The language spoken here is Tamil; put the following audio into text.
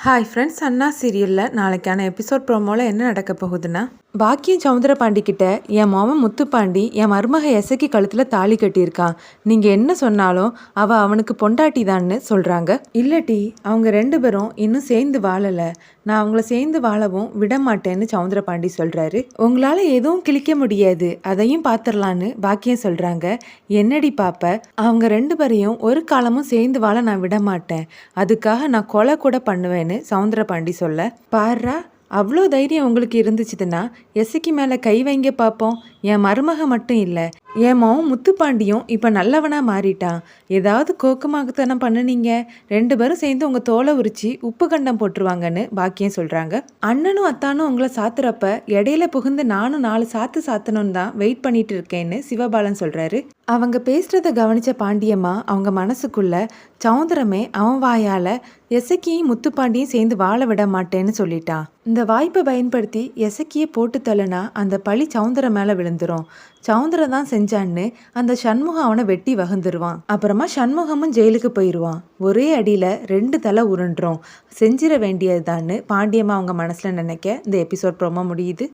ஹாய் ஃப்ரெண்ட்ஸ் அண்ணா சீரியலில் நாளைக்கான எபிசோட் ப்ரோமோவில் என்ன நடக்க போகுதுன்னா? பாக்கியம் சவுந்தரபாண்டி கிட்ட என் மாமன் முத்துப்பாண்டி என் மருமக எசக்கி கழுத்தில் தாலி கட்டியிருக்கான். நீங்கள் என்ன சொன்னாலும் அவள் அவனுக்கு பொண்டாட்டி தான்னு சொல்கிறாங்க இல்லட்டி அவங்க ரெண்டு பேரும் இன்னும் சேர்ந்து வாழலை. நான் அவங்கள சேர்ந்து வாழவும் விட மாட்டேன்னு சவுந்தரபாண்டி சொல்கிறாரு உங்களால் எதுவும் கிழிக்க முடியாது. அதையும் பார்த்துடலான்னு பாக்கியம் சொல்கிறாங்க என்னடி பாப்ப அவங்க ரெண்டு பேரையும் ஒரு காலமும் சேர்ந்து வாழ நான் விட மாட்டேன் அதுக்காக நான் கொலை கூட பண்ணுவேன்னு சவுந்தரபாண்டி சொல்ல. பாருடா அவ்வளோ தைரியம் உங்களுக்கு இருந்துச்சுதுன்னா எசைக்கு மேலே கை வைங்க பார்ப்போம் என் மருமக மட்டும் இல்லை என் மகன் முத்துப்பாண்டியும் இப்போ நல்லவனாக மாறிட்டான் ஏதாவது கோக்கமாகத்தனம் பண்ணுனீங்க? ரெண்டு பேரும் சேர்ந்து உங்கள் தோலை உரிச்சு உப்பு கண்டம் போட்டுருவாங்கன்னு பாக்கியம் சொல்கிறாங்க அண்ணனும் அத்தானும் உங்களை சாத்துறப்ப இடையில புகுந்து நானும் நாலு சாத்து சாத்தணும்னு தான் வெயிட் பண்ணிட்டு இருக்கேன்னு சிவபாலன் சொல்கிறாரு அவங்க பேசுகிறத கவனித்த பாண்டியம்மா அவங்க மனசுக்குள்ள சவுந்தரமே அவன் வாயால் எசக்கியும் முத்துப்பாண்டியும் சேர்ந்து வாழ விட மாட்டேன்னு சொல்லிட்டான் இந்த வாய்ப்பை பயன்படுத்தி எசக்கியை போட்டு தள்ளுனா அந்த பழி சவுந்தரம் மேலே விழுந்துரும். சவுந்தரம் தான் செஞ்சான்னு அந்த சண்முகம் அவனை வெட்டி வகுந்துருவான். அப்புறமா சண்முகமும் ஜெயிலுக்கு போயிடுவான் ஒரே அடியில் ரெண்டு தலை உருண்டுரும். செஞ்சிட வேண்டியதுதான்னு பாண்டியம்மா அவங்க மனசில் நினைக்க இந்த எபிசோட் ரொம்ப முடியுது.